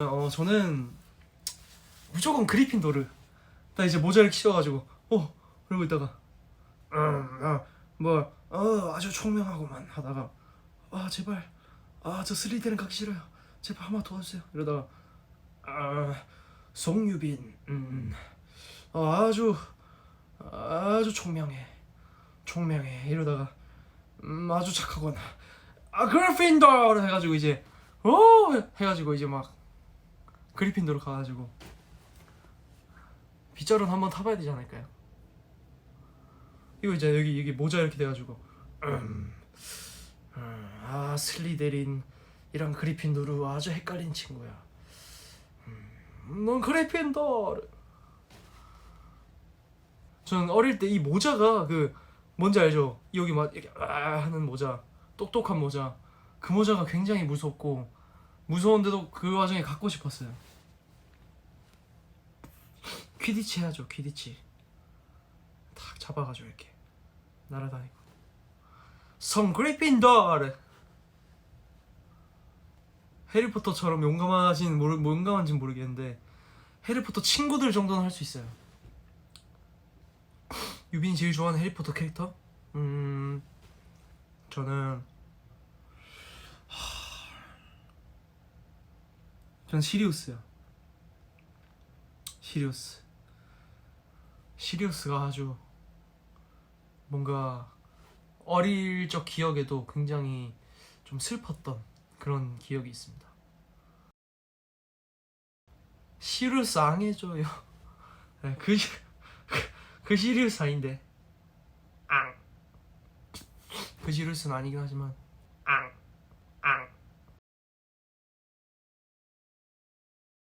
어 저는 무조건 그리핀도르. 나 이제 모자를 키워가지고 어 그러고 있다가 음뭐 어, 아주 총명하고만 하다가 아 제발 아저 슬리데는 가기 싫어요. 제발 한번 도와주세요. 이러다가 아 송유빈 음 어, 아주 아주 총명해 총명해 이러다가 음 아주 착하구나 아 그리핀도르 해가지고 이제 오 해가지고 이제 막 그리핀도르 가가지고 빗자루는 한번 타봐야 되지 않을까요? 이거 이제 여기 여기 모자 이렇게 돼가지고 음, 음, 아 슬리데린 이랑 그리핀도르 아주 헷갈린 친구야. 음, 넌 그리핀도르. 저는 어릴 때 이 모자가 그 뭔지 알죠? 여기 막 이렇게 아 하는 모자, 똑똑한 모자. 그 모자가 굉장히 무섭고 무서운데도 그 와중에 갖고 싶었어요. 퀴디치 해야죠, 퀴디치. 탁 잡아가지고 이렇게 날아다니고. 성 그리핀도르. 해리포터처럼 용감하진 모르 뭐 용감한지는 모르겠는데 해리포터 친구들 정도는 할 수 있어요. 유빈이 제일 좋아하는 해리포터 캐릭터? 음 저는 전 시리우스요. 시리우스. 시리우스가 아주 뭔가 어릴 적 기억에도 굉장히 좀 슬펐던 그런 기억이 있습니다. 시리우스 앙해줘요. 네, 그, 시- 그 시리우스 아닌데. 앙. 그 시리우스는 아니긴 하지만 앙. 앙.